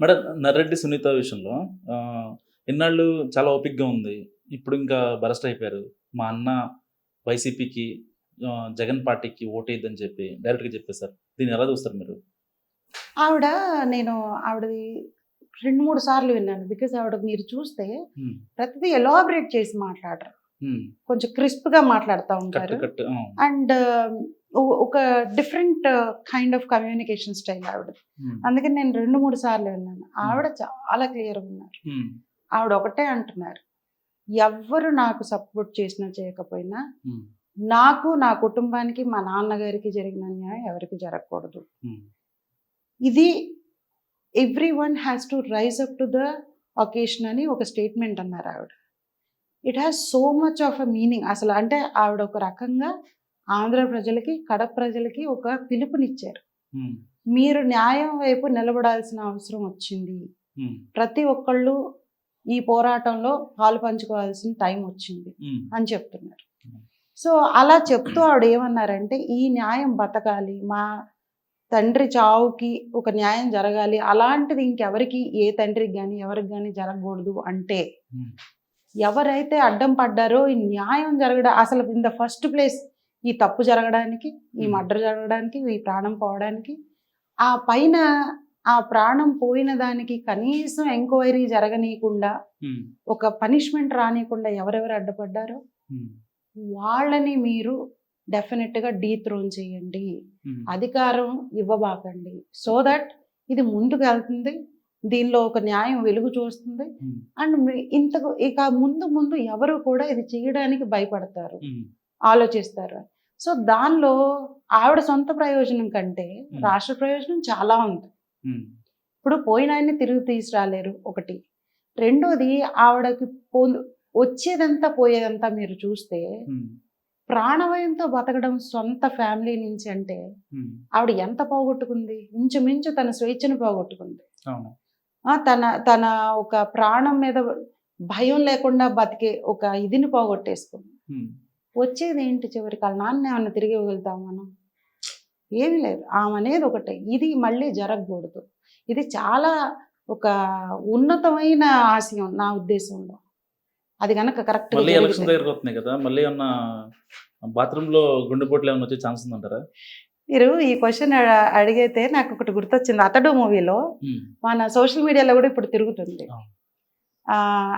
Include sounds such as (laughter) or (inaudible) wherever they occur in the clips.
Madam Narreddy Sunitha విషయంలో ఇన్నాళ్ళు చాలా ఓపిక్గా ఉంది. ఇప్పుడు ఇంకా బరస్ట్ అయిపోయారు. మా అన్న వైసీపీకి జగన్ పార్టీకి ఓటేద్దని చెప్పి డైరెక్ట్గా చెప్పేశారు దీన్ని ఎలా చూస్తారు మీరు? ఆవిడ నేను ఆవిడది రెండు మూడు సార్లు విన్నాను. బికాజ్ ఆవిడ మీరు చూస్తే ప్రతిదీ ఎలాబరేట్ చేసి మాట్లాడరు. కొంచెం crisp గా మాట్లాడుతూ ఉంటారు. అండ్ ఒక different kind of communication style ఆవిడ. ఉమ్, అందుకని నేను రెండు మూడు సార్లు విన్నాను ఆవిడ చాలా క్లియర్ ఉన్నారు. ఉమ్, ఆవిడ ఒకటే అంటున్నారు. ఎవ్వరు నాకు సపోర్ట్ చేసినా చేయకపోయినా నాకు నా కుటుంబానికి మా నాన్నగారికి జరిగిన న్యాయం ఎవరికి జరగకూడదు. ఇది everyone has to rise up to the occasion అని ఒక స్టేట్మెంట్ అన్నారు ఆవిడ. It has so much of a meaning అసలు అంటే ఆవిడ ఒక రకంగా ఆంధ్ర ప్రజలకి కడప ప్రజలకి ఒక పిలుపునిచ్చారు. మీరు న్యాయం వైపు నిలబడాల్సిన అవసరం వచ్చింది. ప్రతి ఒక్కళ్ళు ఈ పోరాటంలో పాలు పంచుకోవాల్సిన టైం వచ్చింది అని చెప్తున్నారు. సో అలా చెప్తూ ఆవిడ ఏమన్నారంటే ఈ న్యాయం బతకాలి మా తండ్రి చావుకి ఒక న్యాయం జరగాలి అలాంటిది ఇంకెవరికి ఏ తండ్రికి కానీ ఎవరికి కానీ జరగకూడదు అంటే ఎవరైతే అడ్డం పడ్డారో ఈ న్యాయం జరగడం అసలు ఇన్ ద ఫస్ట్ ప్లేస్ ఈ తప్పు జరగడానికి ఈ మర్డర్ జరగడానికి ఈ ప్రాణం పోవడానికి ఆ పైన ఆ ప్రాణం పోయిన దానికి కనీసం ఎంక్వైరీ జరగనీయకుండా ఒక పనిష్మెంట్ రానియకుండా ఎవరెవరు అడ్డపడ్డారో వాళ్ళని మీరు డెఫినెట్గా డీథ్రోన్ చేయండి. అధికారం ఇవ్వబాకండి. సో దట్ ఇది ముందుకు వెళ్తుంది. దీనిలో ఒక న్యాయం వెలుగు చూస్తుంది. అండ్ ఇంతకు ఇక ముందు ముందు ఎవరు కూడా ఇది చేయడానికి భయపడతారు. ఆలోచిస్తారు. సో దానిలో ఆవిడ సొంత ప్రయోజనం కంటే. రాష్ట్ర ప్రయోజనం చాలా ఉంది ఇప్పుడు పోయిన ఆయన్ని తిరిగి తీసుకురాలేరు ఒకటి. రెండోది ఆవిడకి పో వచ్చేదంతా పోయేదంతా మీరు చూస్తే ఉమ్, ప్రాణభయంతో బతకడం సొంత ఫ్యామిలీ నుంచి అంటే ఆవిడ ఎంత పోగొట్టుకుంది? ఇంచుమించు తన స్వేచ్ఛను పోగొట్టుకుంది. తన తన ఒక ప్రాణం మీద భయం లేకుండా బతికే ఒక ఇదిని పోగొట్టేసుకుంది. వచ్చేది ఏంటి చివరికి? వాళ్ళ నాన్న ఏమన్నా తిరిగి వెళ్తాం మనం? ఏమీ లేదు. ఆమె అనేది ఒకటే. ఇది మళ్ళీ జరగకూడదు. ఇది చాలా ఒక ఉన్నతమైన ఆశయం నా ఉద్దేశంలో. అది కనుక కరెక్ట్ మళ్ళీ ఎలక్షన్ దగ్గరకు వస్తున్నాయి కదా? మళ్ళీ ఏమన్నా బాత్రూమ్లో గుండెపోట్లు ఏమైనా వచ్చే ఛాన్స్ ఉందంటారా? మీరు ఈ క్వశ్చన్ అడిగితే నాకు ఒకటి గుర్తొచ్చింది. అతడు మూవీలో మన సోషల్ మీడియాలో కూడా ఇప్పుడు తిరుగుతుంది.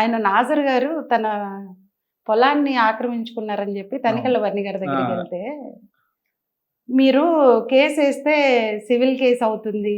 ఆయన నాజర్ గారు తన పొలాన్ని ఆక్రమించుకున్నారని చెప్పి తనికెళ్ళ వర్ణి గారి దగ్గరికి. వెళ్తే మీరు కేసు వేస్తే సివిల్ కేసు అవుతుంది.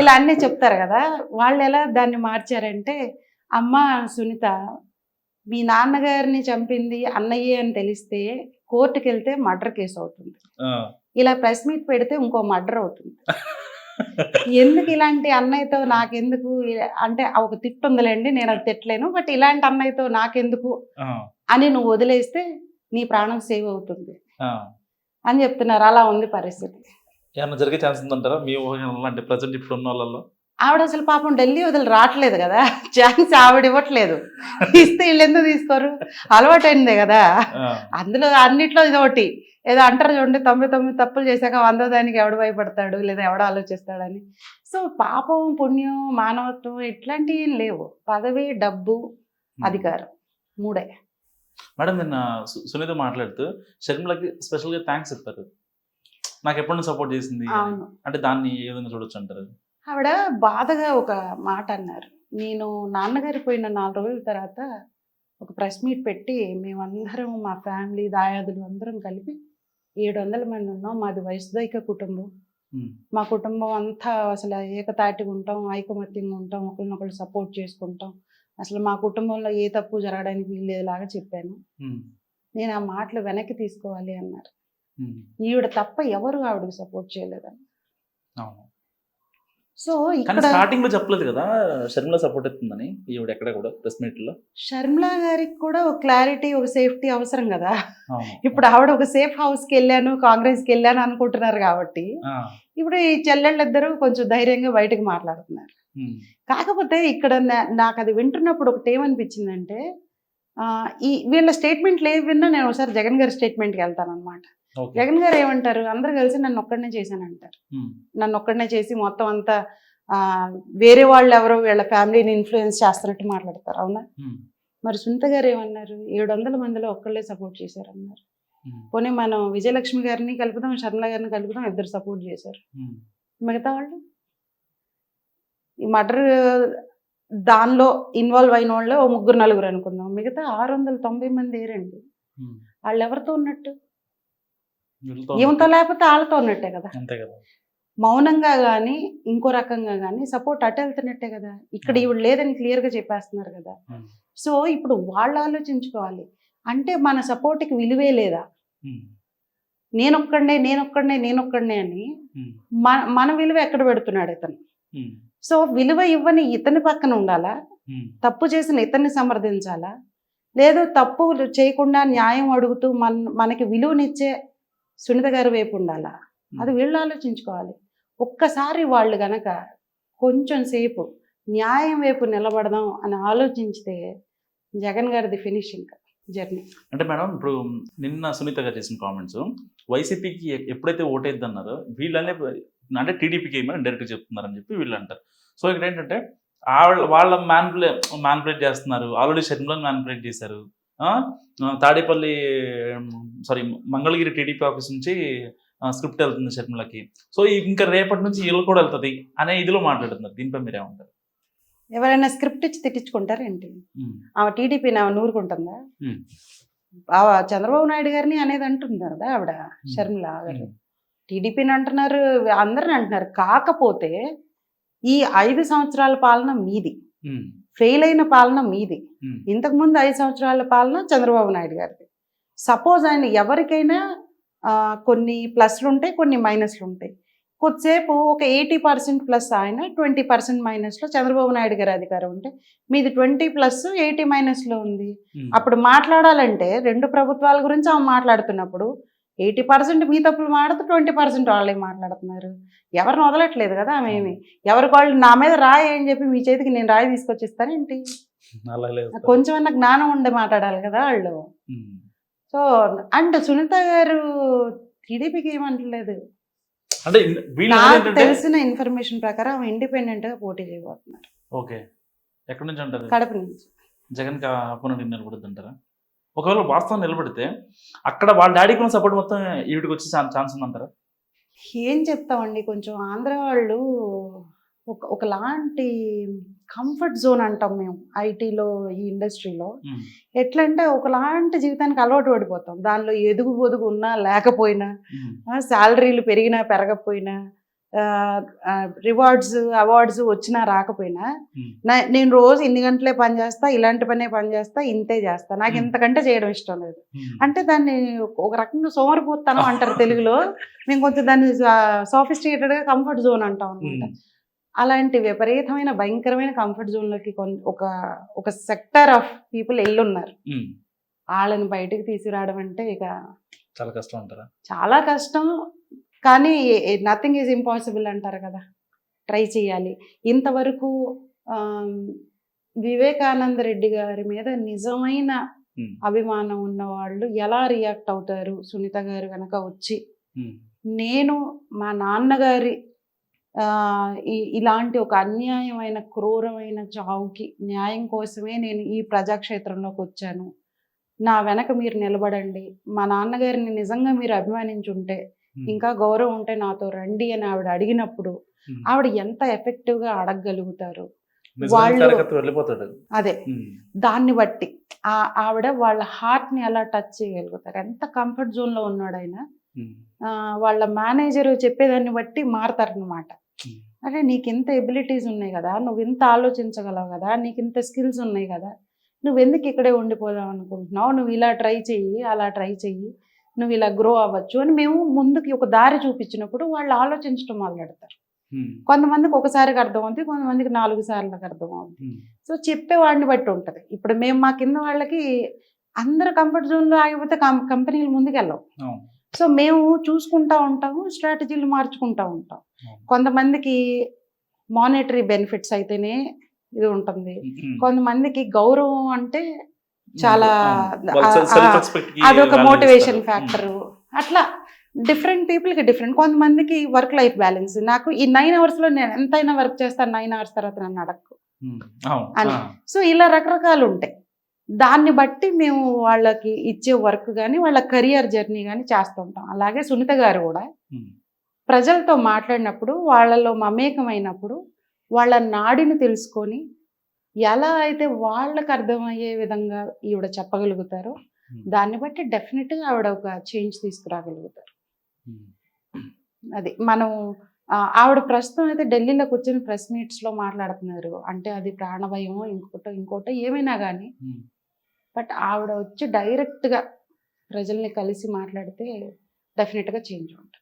ఇలా అన్నీ చెప్తారు కదా. వాళ్ళు ఎలా దాన్ని మార్చారంటే అమ్మ సునీత మీ నాన్నగారిని చంపింది అన్నయ్య అని తెలిస్తే కోర్టుకి వెళ్తే మర్డర్ కేసు అవుతుంది. ఇలా ప్రెస్ మీట్ పెడితే ఇంకో మర్డర్ అవుతుంది. (laughs) ఎందుకు ఇలాంటి అన్నయ్యతో నాకెందుకు? అంటే ఒక తిట్టు ఉందిలేండి నేను అది తిట్టలేను బట్ ఇలాంటి అన్నయ్యతో నాకెందుకు? అని నువ్వు వదిలేస్తే నీ ప్రాణం సేవ్ అవుతుంది. అని చెప్తున్నారు అలా ఉంది పరిస్థితి. ఏమన్నా జరిగే ఛాన్స్ ఉందంటారా? మీ అంటే ప్రజెంట్ ఇప్పుడు ఉన్న వాళ్ళలో ఆవిడ అసలు పాపం ఢిల్లీ వదిలి రావట్లేదు కదా? ఛాన్స్ ఆవిడ ఇవ్వట్లేదు. ఇస్తే వీళ్ళు ఎందుకు తీసుకోరు? అలవాటైందే కదా? అందులో అన్నిట్లో ఇది ఒకటి ఏదో అంటారు చూడండి తొంభై తొమ్మిది తప్పులు చేశాక వందో దానికి ఎవడు భయపడతాడు లేదా ఎవడు ఆలోచిస్తాడని. సో పాపం పుణ్యం మానవత్వం ఇట్లాంటివి లేవు. పదవి డబ్బు అధికారం మూడే. మేడం నిన్న సునీత మాట్లాడుతూ షర్మిలకి స్పెషల్గా థ్యాంక్స్ చెప్పారు. నాకు ఎప్పటి నుంచి సపోర్ట్ చేసింది అంటే దాన్ని ఏ విధంగా చూడొచ్చు అంటారు? ఆవిడ బాధగా ఒక మాట అన్నారు. నేను నాన్నగారి పోయిన నాలుగు రోజుల తర్వాత ఒక ప్రెస్ మీట్ పెట్టి మేమందరం మా ఫ్యామిలీ దాయాదులు అందరం కలిపి ఏడు వందల మంది ఉన్నాం మాది వయసుదైక కుటుంబం మా కుటుంబం అంతా అసలు ఏకతాటిగా ఉంటాం ఐకమత్యంగా ఉంటాం ఒకరినొకరు సపోర్ట్ చేసుకుంటాం. అసలు మా కుటుంబంలో ఏ తప్పు జరగడానికి వీల్లేలాగా చెప్పాను. నేను ఆ మాటలు వెనక్కి తీసుకోవాలి అన్నారు. ఈవిడ తప్ప ఎవరు ఆవిడకి సపోర్ట్ చేయలేదని అవును. సో ఇక్కడ స్టార్టింగ్లో చెప్పలేదు కదా షర్మిల సపోర్ట్ అవుతుందని ఈవిడ ఎక్కడ కూడా ప్రెస్ మీట్లో? షర్మిలా గారికి కూడా ఒక క్లారిటీ ఒక సేఫ్టీ అవసరం కదా. ఇప్పుడు ఆవిడ ఒక సేఫ్ హౌస్కి వెళ్ళాను కాంగ్రెస్కి వెళ్ళాను అనుకుంటున్నారు కాబట్టి ఇప్పుడు ఈ చెల్లెళ్ళిద్దరూ కొంచెం ధైర్యంగా బయటకు మాట్లాడుతున్నారు. కాకపోతే ఇక్కడ నాకు అది వింటున్నప్పుడు ఒకటి ఏమనిపించిందంటే ఈ వీళ్ళ స్టేట్మెంట్లు ఏవి విన్నా నేను ఒకసారి జగన్ గారి స్టేట్మెంట్కి వెళ్తాను అనమాట జగన్ గారు ఏమంటారు? అందరూ కలిసి నన్ను ఒక్కడనే చేశాను అంటారు నన్ను ఒక్కడనే చేసి మొత్తం అంతా వేరే వాళ్ళు ఎవరో వీళ్ళ ఫ్యామిలీని ఇన్ఫ్లుయెన్స్ చేస్తున్నట్టు మాట్లాడతారు. అవునా? మరి సునీత గారు ఏమన్నారు? ఏడు వందల మందిలో ఒక్కళ్ళే సపోర్ట్ చేశారన్నారు. ఉమ్, పోనీ మనం విజయలక్ష్మి గారిని కలుపుదాం శర్మల గారిని కలుపుదాం ఇద్దరు సపోర్ట్ చేశారు. మిగతా వాళ్ళు? ఈ మర్డర్ దానిలో ఇన్వాల్వ్ అయిన వాళ్ళు ఓ ముగ్గురు నలుగురు అనుకుందాం. మిగతా ఆరు వందల తొంభై మంది ఏరండి. వాళ్ళు ఎవరితో ఉన్నట్టు? ఈమెతో లేకపోతే వాళ్ళతో ఉన్నట్టే కదా? మౌనంగా కానీ ఇంకో రకంగా కానీ సపోర్ట్ అటు వెళ్తున్నట్టే కదా? ఇక్కడ. ఈవిడ లేదని క్లియర్గా చెప్పేస్తున్నారు కదా? సో ఇప్పుడు వాళ్ళు ఆలోచించుకోవాలి. అంటే మన సపోర్ట్కి విలువే లేదా? నేనొక్కడనే నేనొక్కడనే నేనొక్కడనే అని మన మన విలువ ఎక్కడ పెడుతున్నాడు ఇతను? సో విలువ ఇవ్వని ఇతని పక్కన ఉండాలా? తప్పు చేసిన ఇతన్ని సమర్థించాలా? లేదు తప్పు చేయకుండా న్యాయం అడుగుతూ మన మనకి విలువనిచ్చే సునీత గారి వైపు ఉండాలా? అది వీళ్ళు ఆలోచించుకోవాలి. ఒక్కసారి వాళ్ళు గనక కొంచెం సేపు న్యాయం వైపు నిలబడదాం అని ఆలోచించితే జగన్ గారిది ఫినిషింగ్ జర్నీ. అంటే మేడం ఇప్పుడు నిన్న సునీత గారు చేసిన కామెంట్స్ వైసీపీకి ఎప్పుడైతే ఓటేద్ది అన్నారో వీళ్ళనే అంటే టీడీపీకి ఏమైనా డైరెక్ట్ చెప్తున్నారని చెప్పి వీళ్ళు అంటారు. సో ఇక్కడ ఏంటంటే వాళ్ళ వాళ్ళ మ్యాన్పులే మ్యాన్పులేట్ చేస్తున్నారు. ఆల్రెడీ షర్మిలను మ్యాన్పులేట్ చేశారు. Tadepalli sorry Mangalagiri TDP office నుంచి స్క్రిప్ట్ వెళ్తుంది షర్మిలకి. సో ఇంకా రేపటి నుంచి వీళ్ళు కూడా వెళ్తుంది అనే ఇదిలో మాట్లాడుతున్నారు. దీనిపై మీరు ఏమంటారు? ఎవరైనా స్క్రిప్ట్ ఇచ్చి తిట్టించుకుంటారా ఏంటి? ఆమె టీడీపీ ఆమె నూరుకుంటుందా? చంద్రబాబు నాయుడు గారిని అనేది అంటుంది కదా ఆవిడ షర్మిల గారు. టీడీపీని అంటున్నారు అందరిని అంటున్నారు. కాకపోతే ఈ ఐదు సంవత్సరాల పాలన మీది. ఫెయిల్ అయిన పాలన మీది. ఇంతకుముందు ఐదు సంవత్సరాల పాలన చంద్రబాబు నాయుడు గారిది. సపోజ్ ఆయన ఎవరికైనా కొన్ని ప్లస్లు ఉంటాయి కొన్ని మైనస్లు ఉంటాయి. కొద్దిసేపు ఒక ఎయిటీ పర్సెంట్ ప్లస్ ఆయన ట్వంటీ పర్సెంట్ మైనస్లో చంద్రబాబు నాయుడు గారి అధికారం ఉంటే మీది ట్వంటీ ప్లస్ ఎయిటీ మైనస్లో ఉంది. అప్పుడు మాట్లాడాలంటే రెండు ప్రభుత్వాల గురించి ఆమె మాట్లాడుతున్నప్పుడు ఎయిటీ పర్సెంట్ మీ తప్పులు మాట్లాడుతూ ట్వంటీ పర్సెంట్ వాళ్ళే మాట్లాడుతున్నారు. ఎవరిని వదలట్లేదు కదా ఆమె ఏమి? ఎవరికి వాళ్ళు నా మీద రాయి అని చెప్పి మీ చేతికి నేను రాయి తీసుకొచ్చిస్తాను ఏంటి? లేదు కొంచెమన్నా జ్ఞానం ఉండే మాట్లాడాలి కదా వాళ్ళు. సో అంటే సునీత గారు టీడీపీకి ఏమంటలేదు. అంటే నాకు తెలిసిన ఇన్ఫర్మేషన్ ప్రకారం ఆమె ఇండిపెండెంట్గా పోటీ చేయబోతున్నారు. ఓకే. ఎక్కడి నుంచి కడప నుంచి. జగన్కి అపోనెంట్ నిలబడుద్ది అంటారా ఒకవేళ వాస్తవం నిలబడితే అక్కడ వాళ్ళ డాడీకి ఉన్న సపోర్ట్ మొత్తం ఈవిడికి వచ్చే ఛాన్స్ ఉందంటారా? ఏం చెప్తామండి? కొంచెం ఆంధ్ర వాళ్ళు ఒక ఒకలాంటి కంఫర్ట్ జోన్ అంటాం మేము ఐటీలో ఈ ఇండస్ట్రీలో ఉమ్, ఎట్లా అంటే ఒకలాంటి జీవితానికి అలవాటు పడిపోతాం. దానిలో ఎదుగు పొదుగు ఉన్నా లేకపోయినా శాలరీలు పెరిగినా పెరగకపోయినా రివార్డ్స్ అవార్డ్స్ వచ్చినా రాకపోయినా నేను రోజు ఇన్ని గంటలే పని చేస్తా ఇలాంటి పనే పని చేస్తా ఇంతే చేస్తా. నాకు. ఇంతకంటే చేయడం ఇష్టం లేదు. అంటే దాన్ని ఒక- రకంగా సోమరిపోతాను అంటారు (laughs) తెలుగులో. మేము కొంచెం దాన్ని సోఫిస్టికేటెడ్గా కంఫర్ట్ జోన్ అంటాం అనమాట అలాంటి విపరీతమైన భయంకరమైన కంఫర్ట్ జోన్లోకి కొన్- ఒక ఒక సెక్టర్ ఆఫ్ పీపుల్ ఎల్లున్నారు. వాళ్ళని బయటకు తీసుకురావడం అంటే ఇక చాలా కష్టం అంటారా? చాలా కష్టం. కానీ నథింగ్ ఈజ్ ఇంపాసిబుల్ అంటారు కదా. ట్రై చేయాలి. ఇంతవరకు వివేకానంద రెడ్డి గారి మీద నిజమైన అభిమానం ఉన్న వాళ్ళు ఎలా రియాక్ట్ అవుతారు? సునీత గారు కనుక వచ్చి నేను మా నాన్నగారి ఇలాంటి ఒక అన్యాయమైన క్రూరమైన చావుకి న్యాయం కోసమే నేను ఈ ప్రజాక్షేత్రంలోకి వచ్చాను. నా వెనక మీరు నిలబడండి. మా నాన్నగారిని నిజంగా మీరు అభిమానించుంటే ఇంకా గౌరవం ఉంటే నాతో రండి అని ఆవిడ అడిగినప్పుడు. ఆవిడ ఎంత ఎఫెక్టివ్గా అడగగలుగుతారు? నిజమైన వాళ్ళు- అదే. దాన్ని బట్టి ఆ ఆవిడ వాళ్ళ హార్ట్ని ఎలా టచ్ చేయగలుగుతారు? ఎంత కంఫర్ట్ జోన్లో ఉన్నాడు ఆయన వాళ్ళ మేనేజర్ చెప్పేదాన్ని బట్టి మారతారనమాట. అంటే నీకు ఇంత ఎబిలిటీస్ ఉన్నాయి కదా నువ్వు ఇంత ఆలోచించగలవు కదా నీకు ఇంత స్కిల్స్ ఉన్నాయి కదా నువ్వు ఎందుకు ఇక్కడే ఉండిపోదాం అనుకుంటున్నావు? నువ్వు ఇలా ట్రై చెయ్యి అలా ట్రై చెయ్యి నువ్వు ఇలా గ్రో అవ్వచ్చు అని మేము ముందుకి ఒక దారి చూపించినప్పుడు వాళ్ళు ఆలోచించడం మొదలెడతారు కొంతమందికి ఒకసారికి అర్థం అవుతుంది కొంతమందికి నాలుగు సార్లకు అర్థం అవుతుంది సో చెప్పేవాడిని బట్టి ఉంటుంది. ఇప్పుడు మేము మా కింద వాళ్ళకి అందరు కంఫర్ట్ జోన్లో ఆగిపోతే కంపెనీలు ముందుకెళ్ళవు. సో మేము చూసుకుంటా ఉంటాము స్ట్రాటజీలు మార్చుకుంటా ఉంటాం. కొంతమందికి మానిటరీ బెనిఫిట్స్ అయితేనే ఇది ఉంటుంది. కొంతమందికి గౌరవం అంటే చాలా అదొక మోటివేషన్. ఫ్యాక్టర్ అట్లా డిఫరెంట్ పీపుల్కి డిఫరెంట్ కొంతమందికి వర్క్ లైఫ్ బ్యాలెన్స్ నాకు ఈ నైన్ అవర్స్లో నేను ఎంతైనా వర్క్ చేస్తాను నైన్ అవర్స్ తర్వాత నన్ను అవును. అని. సో ఇలా రకరకాలు ఉంటాయి దాన్ని బట్టి మేము వాళ్ళకి ఇచ్చే వర్క్ కానీ వాళ్ళ కెరియర్ జర్నీ కానీ చేస్తుంటాం. అలాగే సునీత గారు కూడా ప్రజలతో మాట్లాడినప్పుడు వాళ్ళలో మమేకమైనప్పుడు వాళ్ళ నాడిని తెలుసుకొని ఎలా అయితే వాళ్ళకి అర్థమయ్యే విధంగా ఈవిడ చెప్పగలుగుతారో ఉమ్, దాన్ని బట్టి డెఫినెట్గా ఆవిడ ఒక చేంజ్ తీసుకురాగలుగుతారు. ఉమ్, అది మనం ఆవిడ ప్రస్తుతం అయితే ఢిల్లీలో కూర్చొని ప్రెస్ మీట్స్లో మాట్లాడుతున్నారు. అంటే అది ప్రాణభయమో ఇంకోటో ఇంకోటో ఏమైనా కానీ ఉమ్. బట్ ఆవిడ వచ్చి డైరెక్ట్గా ప్రజల్ని కలిసి మాట్లాడితే డెఫినెట్గా చేంజ్ ఉంటుంది.